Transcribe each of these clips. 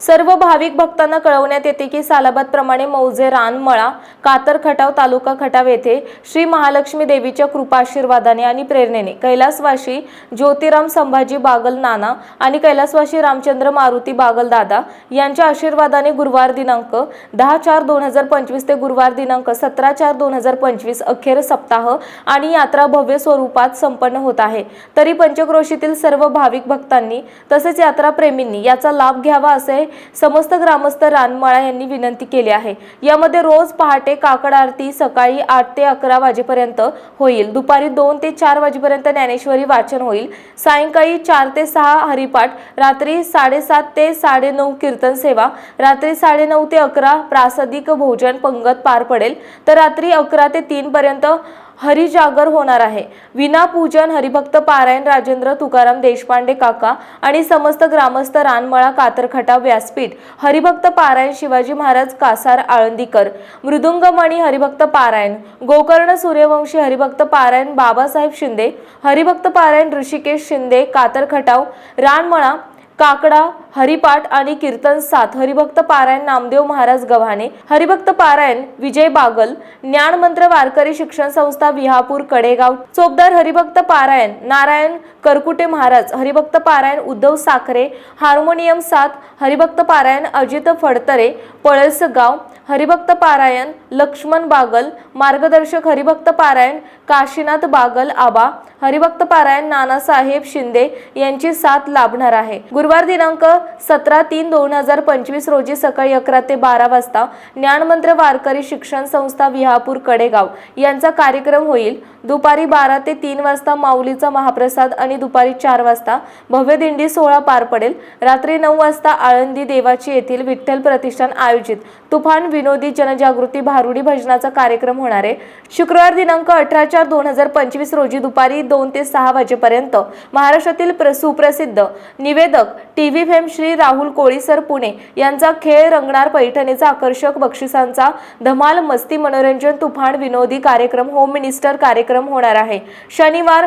सर्व भाविक भक्तांना कळवण्यात येते की सालाबादप्रमाणे मौजे रानमळा कातर खटाव तालुका खटाव येथे श्री महालक्ष्मी देवीच्या कृपाशीर्वादाने आणि प्रेरणेने कैलासवाशी ज्योतिराम संभाजी बागल नाना आणि कैलासवाशी रामचंद्र मारुती बागल दादा यांच्या आशीर्वादाने गुरुवार दिनांक दहा चार दोन हजार पंचवीस ते गुरुवार दिनांक सतरा चार दोन हजार पंचवीस अखेर सप्ताह आणि यात्रा भव्य स्वरूपात संपन्न होत आहे. तरी पंचक्रोशीतील सर्व भाविक भक्तांनी तसेच यात्राप्रेमींनी याचा लाभ घ्यावा असे समस्त ग्रामस्थ रानमाळा यांनी विनंती केली आहे. यामध्ये रोज पहाटे काकड आरती सकाळी आठ ते अकरा वाजेपर्यंत होईल. दुपारी दोन ते चार वाजेपर्यंत ज्ञानेश्वरी वाचन होईल. सायंकाळी चार ते सहा हरिपाठ रात्री साडेसात ते साडेनऊ कीर्तन सेवा रात्री साडेनऊ ते अकरा प्रासादिक भोजन पंगत पार पडेल. तर रात्री अकरा ते तीन पर्यंत हरिजागर होणार आहे. विना पूजन हरिभक्त पारायण राजेंद्र तुकाराम देशपांडे काका आणि समस्त ग्रामस्थ रानमळा कातरखटा व्यासपीठ हरिभक्त पारायण शिवाजी महाराज कासार आळंदीकर मृदुंगमणी हरिभक्त पारायण गोकर्ण सूर्यवंशी हरिभक्त पारायण बाबासाहेब शिंदे हरिभक्त पारायण ऋषिकेश शिंदे कातरखटाव रानमळा काकडा हरिपाठ आणि कीर्तन साथ हरिभक्त पारायण नामदेव महाराज गव्हाणे हरिभक्त पारायण विजय बागल ज्ञानमंत्र वारकरी शिक्षण संस्था विहापूर कडेगाव चोपदार हरिभक्त पारायण नारायण करकुटे महाराज हरिभक्त पारायण उद्धव साखरे हार्मोनियम साथ हरिभक्त पारायण अजित फडतरे पळसगाव हरिभक्त पारायण लक्ष्मण बागल मार्गदर्शक हरिभक्त पारायण काशीनाथ बागल आबा हरिभक्त पारायण नानासाहेब शिंदे यांची साथ लाभणार आहे. गुरुवार दिनांक सतरा तीन दोन हजार पंचवीस रोजी सकाळी अकरा ते बारा वाजता ज्ञानमंत्र वारकरी शिक्षण संस्था विहापूर कडेगाव यांचा कार्यक्रम होईल. दुपारी बारा ते तीन वाजता माऊलीचा महाप्रसाद आणि दुपारी चार वाजता भव्य दिंडी सोहळा पार पडेल. रात्री नऊ वाजता आळंदी देवाची येथील विठ्ठल प्रतिष्ठान आयोजित. तुफान विनोदी जनजागृती भारुडी भजनाचा कार्यक्रम होणार आहे. शुक्रवार दिनांक अठरा चार दोन हजार पंचवीस रोजी दुपारी दोन ते सहा वाजेपर्यंत महाराष्ट्रातील प्र- सुप्रसिद्ध निवेदक T V fame Shri Rahul कोळीसर Pune यांचा खेळ रंगणार पैठणीचा आकर्षक बक्षिसांचा धमाल मस्ती मनोरंजन तुफान विनोदी कार्यक्रम होम मिनिस्टर कार्यक्रम होणार आहे. शनिवार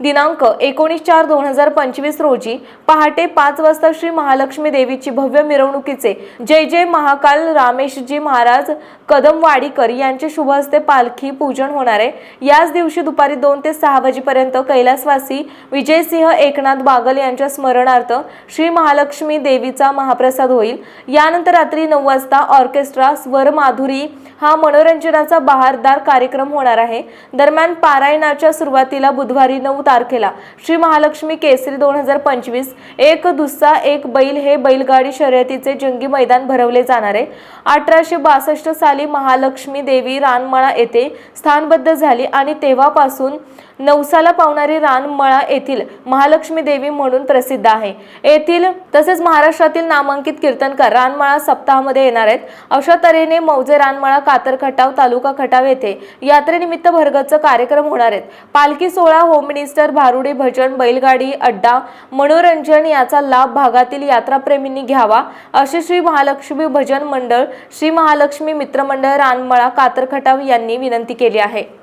दिनांक एकोणीस चार दोन हजार पंचवीस रोजी पहाटे पाच वाजता श्री महालक्ष्मी देवीची भव्य मिरवणुकीचे जय जय महाकाल रामेशजी महाराज कदमवाडीकर यांचे शुभ हस्ते पालखी पूजन होणार आहे. याच दिवशी दुपारी दोन ते सहा वाजेपर्यंत कैलासवासी विजयसिंह एकनाथ बागल यांच्या स्मरणार्थ श्री महालक्ष्मी देवीचा महाप्रसाद होईल. यानंतर रात्री नऊ वाजता ऑर्केस्ट्रा स्वर माधुरी हा मनोरंजनाचा बहारदार कार्यक्रम होणार आहे. दरम्यान पारायणाच्या सुरुवातीला बुधवारी नऊ तारखेला श्री महालक्ष्मी केसरी दोन हजार पंचवीस एक दुस्सा एक बैल हे बैलगाडी शर्यतीचे जंगी मैदान भरवले जाणार. आहे अठराशे बासष्ट साली महालक्ष्मी देवी रानमळा येथे स्थानबद्ध झाली आणि तेव्हापासून नवसाला पावणारी रानमळा येथील महालक्ष्मी देवी म्हणून प्रसिद्ध आहे. येथील तसेच महाराष्ट्रातील नामांकित कीर्तनकार रानमळा सप्ताहामध्ये येणार आहेत. अशा तऱ्हेने मौजे रानमळा कातर खटाव तालुका खटाव येथे यात्रेनिमित्त भरगतचा कार्यक्रम होणार आहेत. पालखी सोहळा होम मिनिस्टर भारुडे भजन बैलगाडी अड्डा मनोरंजन याचा लाभ भागातील यात्राप्रेमींनी घ्यावा असे श्री महालक्ष्मी भजन मंडळ श्री महालक्ष्मी मित्रमंडळ रानमळा कातरखटाव यांनी विनंती केली आहे.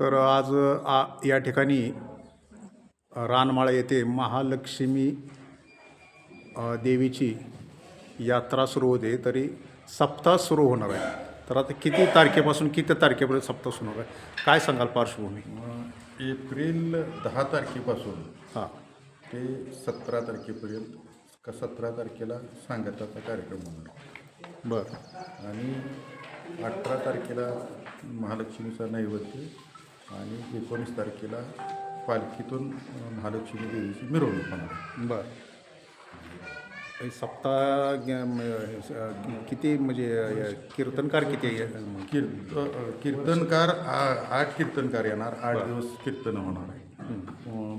तर आज आ या ठिकाणी रानमाळा येथे महालक्ष्मी देवीची यात्रा सुरू होते. तरी सप्ताह सुरू होणार आहे. तर आता किती तारखेपासून किती तारखेपर्यंत सप्ताह सुरू होणार आहे? काय सांगाल पार्श्वभूमी? एप्रिल दहा तारखेपासून. हां. ते सतरा तारखेपर्यंत का सतरा तारखेला सांगताचा कार्यक्रम होणार. बरं. आणि अठरा तारखेला महालक्ष्मीचा नैवेद्य आणि एकोणीस तारखेला पालखीतून महालक्ष्मी देवीची मिरवणूक होणार बरं. सप्ताह किती म्हणजे कीर्तनकार किती आहे? कीर्त कीर्तनकार आ- आठ कीर्तनकार येणार आठ दिवस कीर्तन होणार आहे.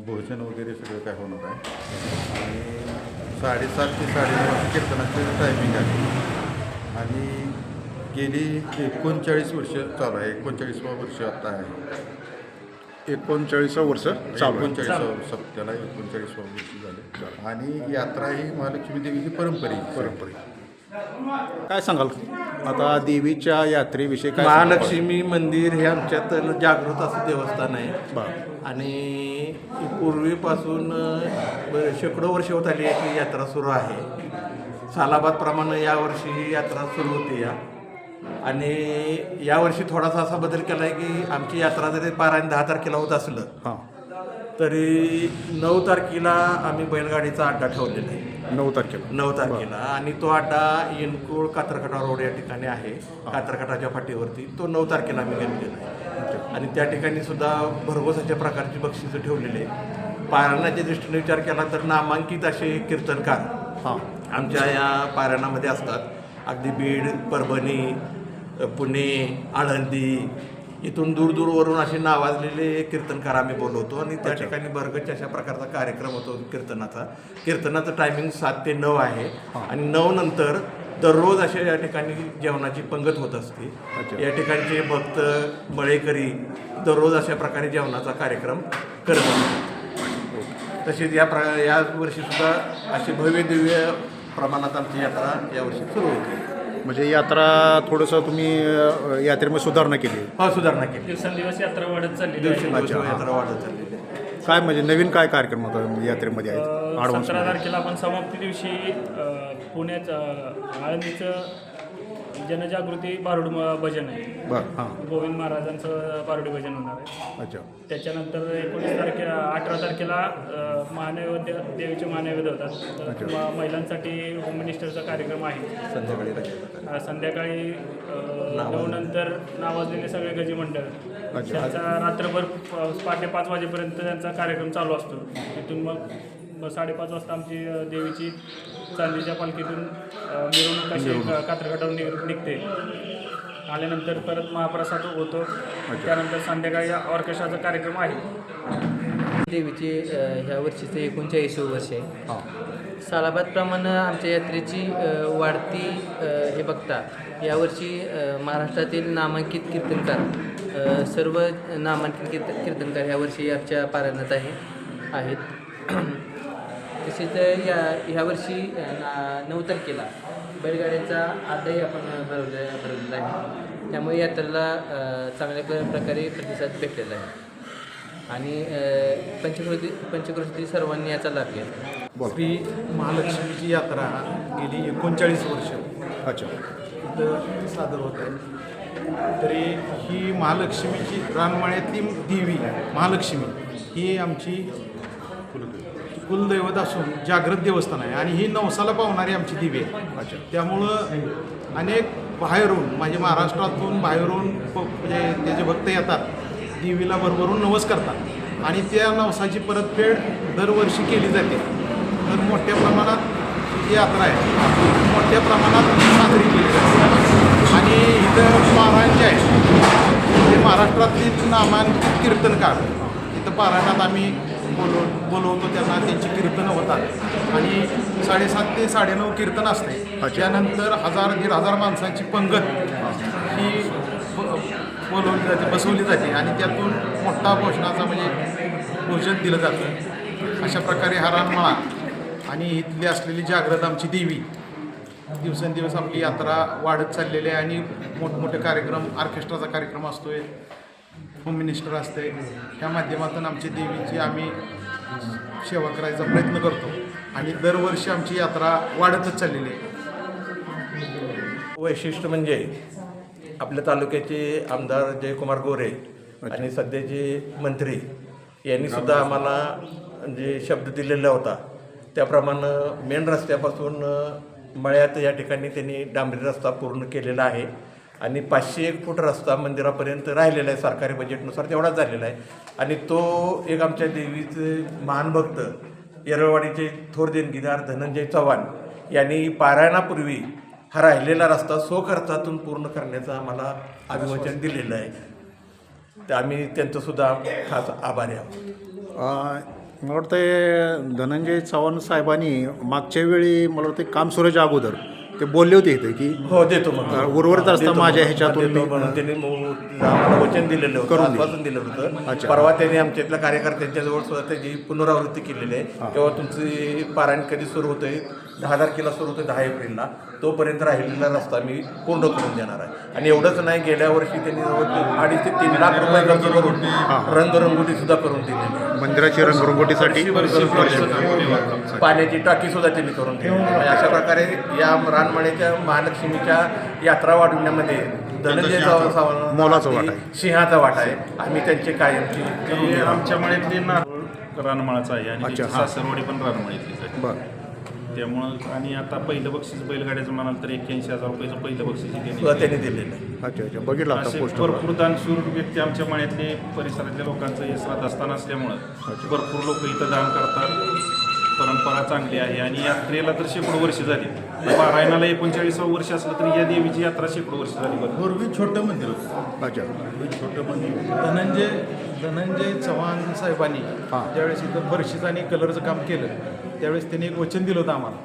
भोजन वगैरे सगळं काय होणार आहे. आणि साडेसात ते साडेनऊ कीर्तनाचं टायमिंग आहे. आणि गेली एकोणचाळीस वर्ष चालू आहे. एकोणचाळीसवा वर्ष आता आहे. एकोणचाळीसावं वर्ष चालू आहे. एकोणचाळीस सप्त्याला एकोणचाळीस वर्ष झाले. आणि यात्रा ही महालक्ष्मी देवीची परंपरेची परंपरे काय सांगाल? आता देवीच्या यात्रेविषयी काय महालक्ष्मी मंदिर हे आमच्यात जागृत असं देवस्थान आहे. बरं. आणि पूर्वीपासून अ, ब- शेकडो वर्ष होत आली आहे की यात्रा सुरू आहे. सालाबादप्रमाणे यावर्षी ही यात्रा सुरू होती या. आणि यावर्षी थोडासा असा बदल केला आहे की आमची यात्रा जरी बारा आणि दहा तारखेला होत असलं हां. तरी नऊ तारखेला आम्ही बैलगाडीचा अड्डा ठेवलेला आहे. नऊ तारखेला. नऊ तारखेला. आणि तो अड्डा येनकुळ कातरखटा रोड या ठिकाणी आहे. कातरखटाच्या फाटीवरती. तो नऊ तारखेला आम्ही घेतलेला आहे. आणि त्या ठिकाणी सुद्धा भरघोस अशा प्रकारची बक्षिसं ठेवलेली आहे पारायणाच्या दृष्टीने विचार केला तर नामांकित असे कीर्तनकार हां. आमच्या या पारायणामध्ये असतात. अगदी बीड परभणी पुणे आळंदी इथून दूर दूरवरून असे नावाजलेले कीर्तनकार आम्ही बोलवतो. आणि त्या ठिकाणी बरगच अशा प्रकारचा कार्यक्रम होतो कीर्तनाचा. कीर्तनाचं टायमिंग सात ते नऊ आहे. आणि नऊ नंतर दररोज अशा या ठिकाणी जेवणाची पंगत होत असते. या ठिकाणचे भक्त मळेकरी दररोज अशा प्रकारे जेवणाचा कार्यक्रम करत असतात. तसेच या प्र या वर्षी सुद्धा अशी भव्य दिव्य प्रमाणात आमची यात्रा यावर्षी सुरू होती. म्हणजे यात्रा थोडंसं तुम्ही अ, यात्रेमध्ये सुधारणा केली. हो सुधारणा केली. दिवसेंदिवस यात्रा वाढत चालली आहे. दिवसेंदिवस हा. यात्रा वाढत चाललेली आहे. काय म्हणजे नवीन काय कार्यक्रम आता यात्रेमध्ये आहेत? ॲडव्हान्स सतरा तारखेला आपण समाप्ती दिवशी अ, अ, आळंदीचं जनजागृती बारुड म- भजन आहे. बरं हां. गोविंद महाराजांचं बारुडी भजन होणार आहे. अच्छा. त्याच्यानंतर एकोणीस तारखेला अठरा तारखेला अ, महानैवेद्य देवीचे महानैवेद्य होतात. तर म- महिलांसाठी होम मिनिस्टरचा कार्यक्रम आहे. संध्याकाळी रात्री. अ, संध्याकाळी अ, नऊ नंतर नावाजलेले सगळे गजी मंडळ. त्यांचा रात्रभर प- पहाटे पाच वाजेपर्यंत त्यांचा कार्यक्रम चालू असतो. तिथून मग मग साडेपाच वाजता आमची अ, देवीची चांदीच्या पालखीतून मिरवणूक अशी क- कात्रकाटावर निघ निघते. आल्यानंतर परत महाप्रसाद होतो. त्यानंतर संध्याकाळी ऑर्केस्ट्राचा कार्यक्रम आहे. देवीचे ह्या वर्षीचं एकोणचाळीसवं वर्ष आहे. सालाबादप्रमाणे आमच्या यात्रेची वाढती हे बघता यावर्षी महाराष्ट्रातील नामांकित कीर्तनकार सर्व नामांकित कीर्त कीर्तनकार यावर्षी आमच्या पारायणात आहे आहेत. तसेच या ह्यावर्षी ना नऊ तारखेला बैलगाड्यांचा आजही आपण भरवले भरवलेला आहे. त्यामुळे यात्रेला चांगल्या प्र- प्रकारे प्रतिसाद भेटलेला आहे. आणि पंचकृती पंचकृती सर्वांनी याचा लाभ घ्या श्री महालक्ष्मीची यात्रा गेली एकोणचाळीस वर्ष. अच्छा. इथं सादर होत आहे. तरी ही महालक्ष्मीची रानमाळ्यातली देवी महालक्ष्मी ही आमची कुलदैवत असून जागृत देवस्थान आहे. आणि ही नवसाला पावणारी आमची देवी आहे त्यामुळं अनेक बाहेरून म्हणजे महाराष्ट्रातून बाहेरून म्हणजे त्याचे भक्त येतात देवीला भरभरून नवस करतात. आणि त्या नवसाची परतफेड दरवर्षी केली जाते. तर मोठ्या प्रमाणात ही यात्रा आहे. मोठ्या प्रमाणात साजरी केली जाते. आणि इथं पारायण जे आहे ते महाराष्ट्रातील नामांकित कीर्तनकार. इथं पारायणात आम्ही बोलव बोलवतो त्यांना त्यांची कीर्तनं होतात. आणि साडेसात ते साडेनऊ कीर्तन असते. त्यानंतर हजार दीड हजार माणसांची पंगत ही बोलवली जाते बसवली जाते. आणि त्यातून मोठा भोजनाचा म्हणजे भोजन दिलं जातं. अशा प्रकारे हा रानमाळा. आणि इथली असलेली जागृत आमची देवी. दिवसेंदिवस आपली यात्रा वाढत चाललेली आहे आणि मोठमोठे कार्यक्रम ऑर्केस्ट्राचा कार्यक्रम असतोय. होम मिनिस्टर असते. ह्या माध्यमातून आमची देवीची आम्ही सेवा करायचा प्रयत्न करतो. आणि दरवर्षी आमची यात्रा वाढतच चाललेली आहे. वैशिष्ट्य म्हणजे आपल्या तालुक्याचे आमदार जयकुमार गोरे आणि सध्याचे मंत्री यांनी सुद्धा आम्हाला जे शब्द दिलेला होता त्याप्रमाणे मेन रस्त्यापासून मळ्यात या ठिकाणी त्यांनी डांबरी रस्ता पूर्ण केलेला आहे. आणि पाचशे एक फूट रस्ता मंदिरापर्यंत राहिलेला आहे सरकारी बजेटनुसार तेवढाच झालेला आहे. आणि तो एक आमच्या देवीचे महान भक्त येरळवाडीचे थोर देणगीदार धनंजय चव्हाण यांनी पारायणापूर्वी हा राहिलेला रस्ता स्वखर्चातून पूर्ण करण्याचं आम्हाला अभिवचन दिलेलं आहे. तर आम्ही त्यांचंसुद्धा खास आभारी आहोत. मला वाटतं धनंजय चव्हाण साहेबांनी मागच्या वेळी मला वाटतं काम सुराच्या अगोदर ते बोलले होते इथे की हो देतो मग उर्वरित देतो माझ्या. ह्याच्यातून देतो मी- म्हणून त्यांनी आम्हाला वचन दिलेलं होतं करून दिलं. आश्वासन दिलं होतं अच्छा. परवा त्यांनी आमच्या इथल्या कार्यकर्त्यांच्या जवळ सुद्धा त्याची पुनरावृत्ती केलेली आहे तेव्हा तुमची पारायण कधी सुरू होते दहा तारखेला सुरू होते दहा एप्रिलला तोपर्यंत राहिलेला रस्ता मी पूर्ण करून देणार आहे आणि एवढंच नाही गेल्या वर्षी त्यांनी जवळ अडीच ते तीन लाख रुपये खर्च करून रंगरंगोटी सुद्धा करून दिलेली आहे. मंदिराची रंगरंगोटीसाठी पाण्याची टाकी सुद्धा त्यांनी करून ठेवली अशा प्रकारे या रानमाळ्याच्या महालक्ष्मीच्या यात्रा वाढवण्यामध्ये धनंजय सावंत मोलाचा वाटा आहे. सिंहाचा वाटा आहे आम्ही त्यांची कायमची. आमच्या मळ्यातले नारळ रानमाळाचा आहे आणि हां. सासरवाडी पण आहे बरं त्यामुळं आणि आता पहिलं बक्षीस बैलगाड्याचं म्हणाल तर एक्क्याऐंशी हजार रुपयचं पहिलं बक्षीस सुद्धा त्यांनी दिलेलं आहे. अच्छा अच्छा. बघितलं आता असे भरपूर दानशूर व्यक्ती आमच्या मळ्यातले परिसरातल्या लोकांचं हे श्रद्धास्थान असल्यामुळं भरपूर लोक इथं दान करतात. परंपरा चांगली आहे आणि यात्रेला तर शेकडो वर्ष झाली. पारायणाला एकोणचाळीसावं वर्ष असलं तरी या देवीची यात्रा शेकडो वर्ष झाली बरं पूर्वी छोटं मंदिर होतं अच्छा पूर्वी छोटं मंदिर होतं. धनंजय धनंजय चव्हाण साहेबांनी हां. ज्यावेळेस इथं फरशीचं आणि कलरचं काम केलं त्यावेळेस त्यांनी एक वचन दिलं होतं आम्हाला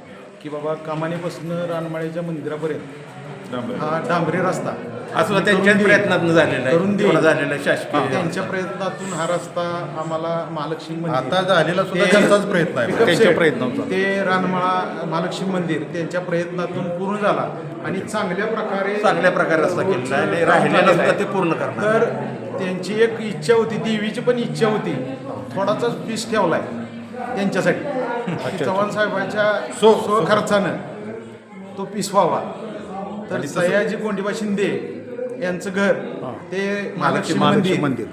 की बाबा कामानेपासून रानमाळ्याच्या मंदिरापर्यंत डांबरे. हा डांबरी रस्ता असं देईल. प्रयत्नातून झालेलं करून आहे झालेलं आहे शासकीय त्यांच्या प्रयत्नातून हा रस्ता आम्हाला महालक्ष्मी मंदिर. आता झालेला सुद्धा त्यांचाच प्रयत्न आहे. त्यांच्या सेट, प्रयत्नातून. ते रानमाळा महालक्ष्मी मंदिर त्यांच्या प्रयत्नातून पूर्ण झाला. आणि चांगल्या प्रकारे चांगल्या प्रकारे रस्ता केलेला आहे. आणि राहिलेला सुद्धा ते पूर्ण करणार. तर त्यांची एक इच्छा होती देवीची पण इच्छा होती. थोडासाच पीस ठेवलाय त्यांच्यासाठी. चव्हाण साहेबांच्या सो- स्व खर्चानं तो पीस व्हावा. तर सयाजी गोंडीबा शिंदे यांचं घर ते महालक्ष्मी महालक्ष्मी मंदिर.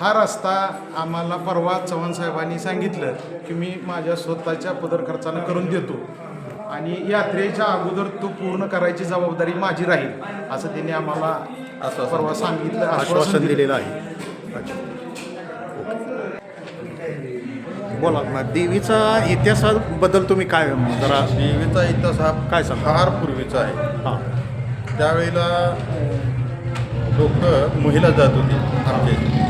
हा रस्ता आम्हाला परवा चव्हाण साहेबांनी सांगितलं की मी माझ्या स्वतःच्या पदर खर्चानं करून देतो आणि यात्रेच्या अगोदर तो पूर्ण करायची जबाबदारी माझी राहील असं त्यांनी आम्हाला परवा सांगितलं आश्वासन दिलं. दिलेलं आहे. बोला मग देवीचा इतिहासाबद्दल तुम्ही काय जरा देवीचा इतिहास हा काय सांगता? फार पूर्वीचा आहे हां त्यावेळेला लोक मोहिला जात होती आमच्या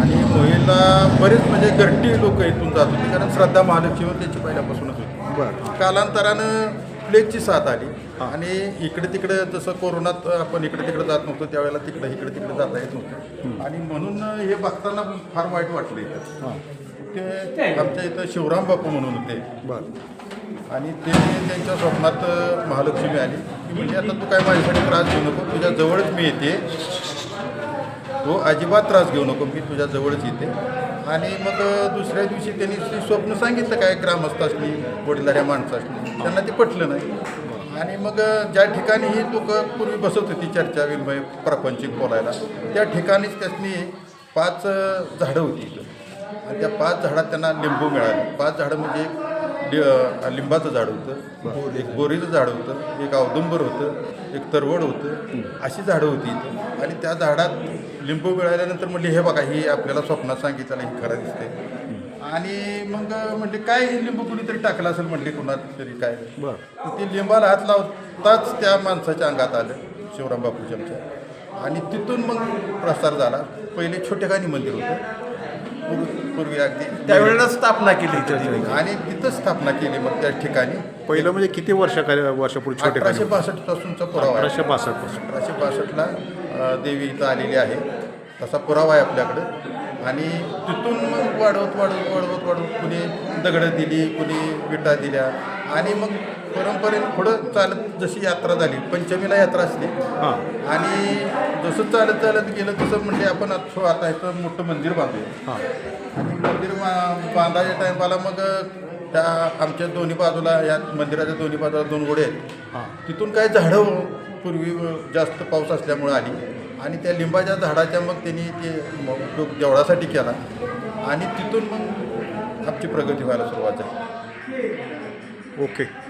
आणि मोहिला बरेच म्हणजे घरटी लोक इथून जात होती कारण श्रद्धा महालक्ष्मीवर त्यांची पहिल्यापासूनच होती. बरं. कालांतरानं प्लेगची साथ आली. आणि इकडे तिकडे जसं कोरोनात आपण इकडे तिकडे जात नव्हतो त्यावेळेला तिकडे इकडे तिकडे जाता येत नव्हतं. आणि म्हणून हे बघताना फार वाईट वाटलं इथं. हां. ते आमच्या इथं शिवराम बापू म्हणून होते. बरं. आणि ते त्यांच्या स्वप्नात महालक्ष्मी आली. म्हणजे आता तू काय माझ्यासाठी त्रास घेऊ नको तुझ्या जवळच मी येते. तो अजिबात त्रास घेऊ नको मी तुझ्या जवळच येते. आणि मग दुसऱ्या दिवशी त्यांनी ते स्वप्न सांगितलं काय ग्रामस्थ असली वडिलाऱ्या माणसं असली त्यांना ते पटलं नाही. आणि मग ज्या ठिकाणी ही लोक पूर्वी बसत होती चर्चा विनिमय प्रापंचिक बोलायला त्या ठिकाणीच त्यांनी पाच झाडं होती इथं. आणि त्या पाच झाडात त्यांना लिंबू मिळाले. पाच झाडं म्हणजे लिंबाचं झाड होतं एक बोरीचं झाड होतं एक औदुंबर होतं एक तरवड होतं अशी झाडं होती. इथं आणि त्या झाडात लिंबू मिळाल्यानंतर म्हणले हे बघा ही आपल्याला स्वप्नात सांगितलं ही खरं दिसते आणि मग म्हणले काय हे लिंबू कुणीतरी टाकलं असेल? म्हणले कुणाला तरी काय? ते लिंबाला हात लावताच त्या माणसाच्या अंगात आलं शिवराम बापूजी आमच्या. आणि तिथून मग प्रसार झाला. पहिले छोटेखानी मंदिर होतं. पूर्वी- अगदी त्यावेळेला स्थापना केली. आणि तिथं स्थापना केली मग त्या ठिकाणी. पहिलं म्हणजे किती वर्ष वर्षापूर्वी छोटे अठराशे बासष्ट पासूनचा पुरावा आहे. अठराशे बासष्टपासून. अठराशे बासष्टला देवी इथं आलेली आहे. तसा पुरावा आहे आपल्याकडं. आणि तिथून मग वाढवत वाढवत वाढवत वाढवत कुणी दगडं दिली कुणी विटा दिल्या. आणि मग परंपरेने पुढं चालत जशी यात्रा झाली पंचमीला यात्रा असते. हां. आणि जसं चालत चालत गेलं तसं म्हणजे आपण आता आता इथं मोठं मंदिर बांधूया. हां. आणि मंदिर बा- बांधायच्या टायमाला मग त्या आमच्या दोन्ही बाजूला या मंदिराच्या दोन्ही बाजूला दोन गोडे आहेत. हां. तिथून काय झाडं पूर्वी जास्त पाऊस असल्यामुळे आली. आणि त्या लिंबाच्या झाडाच्या मग त्यांनी ते म- उपयोग देवळासाठी केला. आणि तिथून मग आमची प्रगती व्हायला सुरुवात झाली. ओके.